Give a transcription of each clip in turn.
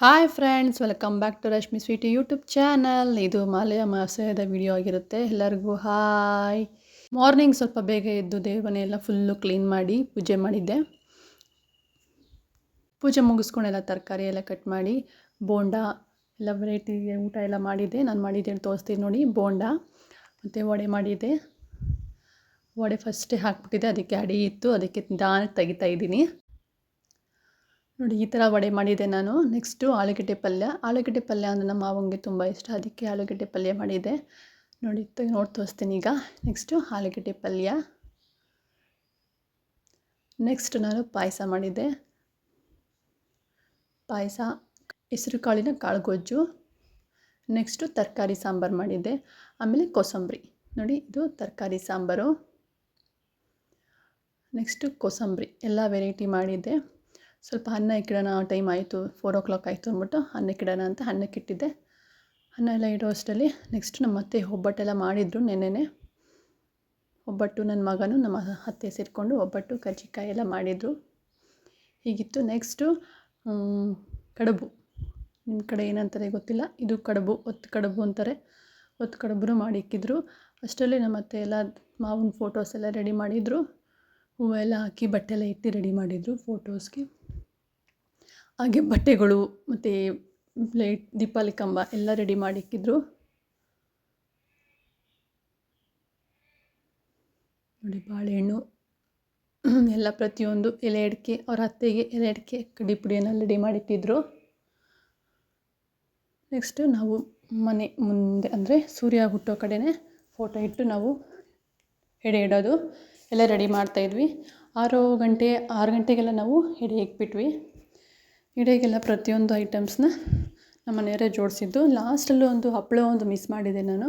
Hi friends welcome back to Rashmi sweety YouTube channel ಇದು ಮಾಲೆಯ ಮಾಸದ ವಿಡಿಯೋ ಆಗಿರುತ್ತೆ. ಎಲ್ಲರಿಗೂ ಹಾಯ್ ಮಾರ್ನಿಂಗ್ ಸ್ವಲ್ಪ ಬೇಗ ಎದ್ದು ದೇವನೆಲ್ಲ ಫುಲ್ಲು ಕ್ಲೀನ್ ಮಾಡಿ ಪೂಜೆ ಮಾಡಿದ್ದೆ. ಪೂಜೆ ಮುಗಿಸ್ಕೊಂಡೆಲ್ಲ ತರಕಾರಿ ಎಲ್ಲ ಕಟ್ ಮಾಡಿ, ಬೋಂಡ ಎಲ್ಲ ವೆರೈಟಿ ಊಟ ಎಲ್ಲ ಮಾಡಿದ್ದೆ. ನಾನು ಮಾಡಿದ್ದೆ ತೋರಿಸ್ತೀನಿ ನೋಡಿ, ಬೋಂಡ ಮತ್ತು ವಡೆ ಮಾಡಿದ್ದೆ. ವಡೆ ಫಸ್ಟೇ ಹಾಕ್ಬಿಟ್ಟಿದ್ದೆ, ಅದಕ್ಕೆ ಅಡಿ ಇತ್ತು, ಅದಕ್ಕೆ ದಾನ ತೆಗಿತಾ ಇದ್ದೀನಿ. ನೋಡಿ, ಈ ಥರ ವಡೆ ಮಾಡಿದೆ ನಾನು. ನೆಕ್ಸ್ಟು ಆಲೂಗಡ್ಡೆ ಪಲ್ಯ. ಆಲೂಗಡ್ಡೆ ಪಲ್ಯ ಅಂದರೆ ನಮ್ಮ ಮಾವಂಗೆ ತುಂಬ ಇಷ್ಟ. ಅದಕ್ಕೆ ಆಲೂಗಡ್ಡೆ ಪಲ್ಯ ಮಾಡಿದೆ. ನೋಡಿ ನೋಡಿ ತೋರಿಸ್ತೀನಿ ಈಗ. ನೆಕ್ಸ್ಟು ಆಲೂಗಡ್ಡೆ ಪಲ್ಯ. ನೆಕ್ಸ್ಟ್ ನಾನು ಪಾಯಸ ಮಾಡಿದ್ದೆ ಪಾಯಸ, ಹೆಸರು ಕಾಳಿನ ಕಾಳು ಗೊಜ್ಜು ನೆಕ್ಸ್ಟು ತರಕಾರಿ ಸಾಂಬಾರು ಮಾಡಿದ್ದೆ ಆಮೇಲೆ ಕೋಸಂಬರಿ. ನೋಡಿ, ಇದು ತರಕಾರಿ ಸಾಂಬಾರು. ನೆಕ್ಸ್ಟು ಕೋಸಂಬರಿ. ಎಲ್ಲ ವೆರೈಟಿ ಮಾಡಿದ್ದೆ ಸ್ವಲ್ಪ ಅನ್ನ ಇಕ್ಕಿಡೋಣ ಟೈಮ್ ಆಯಿತು ಫೋರ್ ಓ ಕ್ಲಾಕ್ ಆಯಿತು ಅಂದ್ಬಿಟ್ಟು ಅನ್ನಕ್ಕಿಡೋಣ ಅಂತ ಅನ್ನಕ್ಕಿಟ್ಟಿದ್ದೆ ಅನ್ನ ಎಲ್ಲ ಇಡೋ ಅಷ್ಟರಲ್ಲಿ ನೆಕ್ಸ್ಟ್ ನಮ್ಮ ಅತ್ತೆ ಒಬ್ಬಟ್ಟೆಲ್ಲ ಮಾಡಿದ್ರು ನೆನೆನೆ ಒಬ್ಬಟ್ಟು ನನ್ನ ಮಗನೂ, ನಮ್ಮ ಅತ್ತೆ ಸೇರಿಕೊಂಡು ಒಬ್ಬಟ್ಟು ಕಜ್ಜಿಕಾಯಿ ಎಲ್ಲ ಮಾಡಿದರು. ಹೀಗಿತ್ತು ನೆಕ್ಸ್ಟು ಕಡುಬು. ನಿಮ್ಮ ಕಡೆ ಏನಂತಾರೆ ಗೊತ್ತಿಲ್ಲ? ಇದು ಕಡುಬು, ಒತ್ತು ಕಡುಬು ಅಂತಾರೆ. ಒತ್ತು ಕಡುಬು ಮಾಡಿಕ್ಕಿದ್ರು ಅಷ್ಟರಲ್ಲಿ ನಮ್ಮ ಅತ್ತೆ ಎಲ್ಲ ಮಾವಿನ ಫೋಟೋಸ್ ಎಲ್ಲ ರೆಡಿ ಮಾಡಿದರು. ಹೂವೆಲ್ಲ ಹಾಕಿ ಬಟ್ಟೆ ಎಲ್ಲ ಇಟ್ಟು ರೆಡಿ ಮಾಡಿದರು ಫೋಟೋಸ್ಗೆ ಹಾಗೆ ಬಟ್ಟೆಗಳು ಮತ್ತು ಪ್ಲೇಟ್, ದೀಪಾವಳಿ ಕಂಬ ಎಲ್ಲ ರೆಡಿ ಮಾಡಿಕ್ಕಿದ್ರು. ನೋಡಿ ಬಾಳೆಹಣ್ಣು, ಎಲ್ಲ ಪ್ರತಿಯೊಂದು ಎಲೆ ಅಡಿಕೆ, ಅವ್ರ ಅತ್ತೆಗೆ ಎಲೆ ಅಡಿಕೆ ಕಡಿ ಪುಡಿಯನ್ನು ರೆಡಿ ಮಾಡಿಟ್ಟಿದ್ರು. ನೆಕ್ಸ್ಟ್ ನಾವು ಮನೆ ಮುಂದೆ ಅಂದರೆ ಸೂರ್ಯ ಹುಟ್ಟೋ ಕಡೆನೇ ಫೋಟೋ ಇಟ್ಟು ನಾವು ಎಡೆ ಇಡೋದು. ಎಲ್ಲ ರೆಡಿ ಮಾಡ್ತಾಯಿದ್ವಿ ಆರು ಗಂಟೆ, ಆರು ಗಂಟೆಗೆಲ್ಲ ನಾವು ಎಡೆ ಇಕ್ಬಿಟ್ವಿ. ಇಡೆಗೆಲ್ಲ ಪ್ರತಿಯೊಂದು ಐಟಮ್ಸ್ನ ನಮ್ಮ ಮನೆಯವರೇ ಜೋಡಿಸಿದ್ದು. ಲಾಸ್ಟಲ್ಲೂ ಒಂದು ಹಪ್ಪಳ ಒಂದು ಮಿಸ್ ಮಾಡಿದೆ ನಾನು.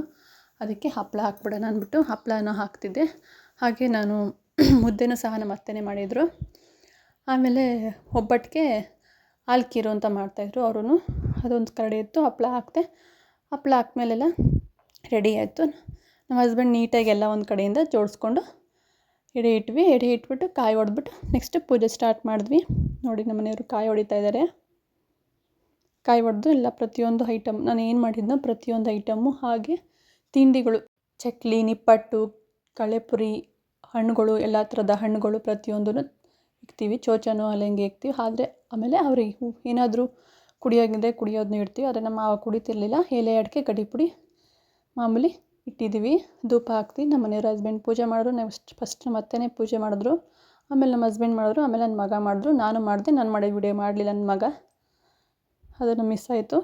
ಅದಕ್ಕೆ ಹಪ್ಪಳ ಹಾಕ್ಬಿಡೋಣ ಅಂದ್ಬಿಟ್ಟು ಹಪ್ಪಳನ ಹಾಕ್ತಿದ್ದೆ. ಹಾಗೆ ನಾನು ಮುದ್ದೆನೂ ಸಹ ನಮ್ಮ ಅತ್ತೆನೇ ಮಾಡಿದರು. ಆಮೇಲೆ ಒಬ್ಬಟ್ಟಿಗೆ ಹಾಲ್ಕೀರು ಅಂತ ಮಾಡ್ತಾಯಿದ್ರು ಅವರು ಅದೊಂದು ಕರಡಿ ಇತ್ತು, ಹಪ್ಪಳ ಹಾಕಿದೆ. ಹಪ್ಪಳ ಹಾಕ್ಮೇಲೆಲ್ಲ ರೆಡಿ ಆಯಿತು. ನಮ್ಮ ಹಸ್ಬೆಂಡ್ ನೀಟಾಗಿ ಎಲ್ಲ ಒಂದು ಕಡೆಯಿಂದ ಜೋಡಿಸ್ಕೊಂಡು ಎಡೆ ಇಟ್ವಿ. ಎಡೆ ಇಟ್ಬಿಟ್ಟು ಕಾಯಿ ಹೊಡೆದ್ಬಿಟ್ಟು ನೆಕ್ಸ್ಟ್ ಪೂಜೆ ಸ್ಟಾರ್ಟ್ ಮಾಡಿದ್ವಿ. ನೋಡಿ ನಮ್ಮ ಮನೆಯವರು ಕಾಯಿ ಹೊಡಿತಾ ಇದ್ದಾರೆ. ಕಾಯಿ ಹೊಡೆದು ಎಲ್ಲ ಪ್ರತಿಯೊಂದು ಐಟಮ್ ನಾನು ಏನು ಮಾಡಿದ್ನೋ ಪ್ರತಿಯೊಂದು ಐಟಮ್ಮು ಹಾಗೆ ತಿಂಡಿಗಳು, ಚಕ್ಲಿ, ನಿಪ್ಪಟ್ಟು, ಕಳೆಪುರಿ, ಹಣ್ಣುಗಳು, ಎಲ್ಲ ಥರದ ಹಣ್ಣುಗಳು ಪ್ರತಿಯೊಂದನ್ನು ಇಕ್ತೀವಿ. ಚೋಚನೋ ಅಲ್ಲಂಗೆ ಇಕ್ತೀವಿ. ಆದರೆ ಆಮೇಲೆ ಅವ್ರಿಗೆ ಏನಾದರೂ ಕುಡಿಯೋಗಿದೆ ಕುಡಿಯೋದನ್ನ ಇಡ್ತೀವಿ. ಆದರೆ ನಮ್ಮ ಮಾವ ಕುಡಿತಿರ್ಲಿಲ್ಲ. ಎಲೆ, ಅಡಿಕೆ ಕಡಿಪುಡಿ ಪುಡಿ ಮಾಮೂಲಿ ಇಟ್ಟಿದ್ದೀವಿ. ಧೂಪ ಹಾಕ್ತೀವಿ. ನಮ್ಮ ಮನೆಯವ್ರ ಹಸ್ಬೆಂಡ್ ಪೂಜೆ ಮಾಡಿದ್ರು. ನೆಕ್ಸ್ಟ್ ಫಸ್ಟ್ ಅತ್ತೆನೇ ಪೂಜೆ ಮಾಡಿದ್ರು. ಆಮೇಲೆ ನಮ್ಮ ಹಸ್ಬೆಂಡ್ ಮಾಡಿದ್ರು, ಆಮೇಲೆ ನನ್ನ ಮಗ ಮಾಡಿದ್ರು. ನಾನು ಮಾಡಿದೆ, ನಾನು ಮಾಡಿದ ವಿಡಿಯೋ ಮಾಡಲಿಲ್ಲ ನನ್ನ ಮಗ. ಅದನ್ನು ಮಿಸ್ ಆಯಿತು.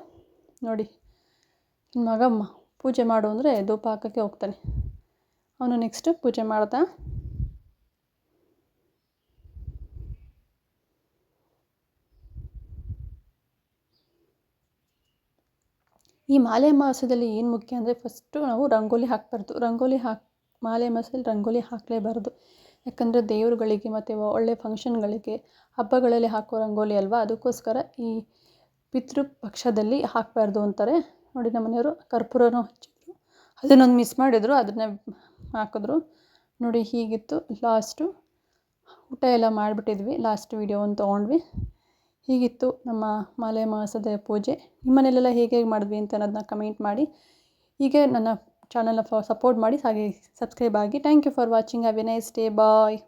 ನೋಡಿ ನನ್ನ ಮಗ ಪೂಜೆ ಮಾಡು ಅಂದರೆ ಧೂಪ ಹಾಕೋಕ್ಕೆ ಹೋಗ್ತಾನೆ. ಅವನು ನೆಕ್ಸ್ಟ್ ಪೂಜೆ ಮಾಡ್ದ ಈ ಮಾಲೆ ಮಾಸದಲ್ಲಿ ಏನು ಮುಖ್ಯ ಅಂದರೆ ಫಸ್ಟು ನಾವು ರಂಗೋಲಿ ಹಾಕ್ಬಾರ್ದು. ರಂಗೋಲಿ ಹಾಕಿ, ಮಾಲೆ ಮಾಸದಲ್ಲಿ ರಂಗೋಲಿ ಹಾಕಲೇಬಾರ್ದು. ಯಾಕಂದರೆ ದೇವರುಗಳಿಗೆ ಮತ್ತು ಒಳ್ಳೆಯ ಫಂಕ್ಷನ್ಗಳಿಗೆ ಹಬ್ಬಗಳಲ್ಲಿ ಹಾಕೋ ರಂಗೋಲಿ ಅಲ್ವಾ? ಅದಕ್ಕೋಸ್ಕರ ಈ ಪಿತೃ ಪಕ್ಷದಲ್ಲಿ ಹಾಕಬಾರ್ದು ಅಂತಾರೆ. ನೋಡಿ ನಮ್ಮ ಮನೆಯವರು ಕರ್ಪೂರನೂ ಹಚ್ಚಿದ್ರು. ಅದನ್ನೊಂದು ಮಿಸ್ ಮಾಡಿದರು, ಅದನ್ನೇ ಹಾಕಿದ್ರು. ನೋಡಿ ಹೀಗಿತ್ತು ಲಾಸ್ಟು ಊಟ ಎಲ್ಲ ಮಾಡಿಬಿಟ್ಟಿದ್ವಿ. ಲಾಸ್ಟ್ ವೀಡಿಯೋ ಒಂದು ತೊಗೊಂಡ್ವಿ. ಹೀಗಿತ್ತು ನಮ್ಮ ಮಾಲೆ ಮಾಸದ ಪೂಜೆ. ನಿಮ್ಮ ಮನೇಲೆಲ್ಲ ಹೇಗೆ ಹೇಗೆ ಮಾಡಿದ್ವಿ ಅಂತ ಅನ್ನೋದನ್ನ ಕಮೆಂಟ್ ಮಾಡಿ. ಹೀಗೆ ನನ್ನ ಚಾನಲ್ನ ಫ ಸಪೋರ್ಟ್ ಮಾಡಿ ಹಾಗೆ ಸಬ್ಸ್ಕ್ರೈಬ್ ಆಗಿ thank you for watching have a nice day bye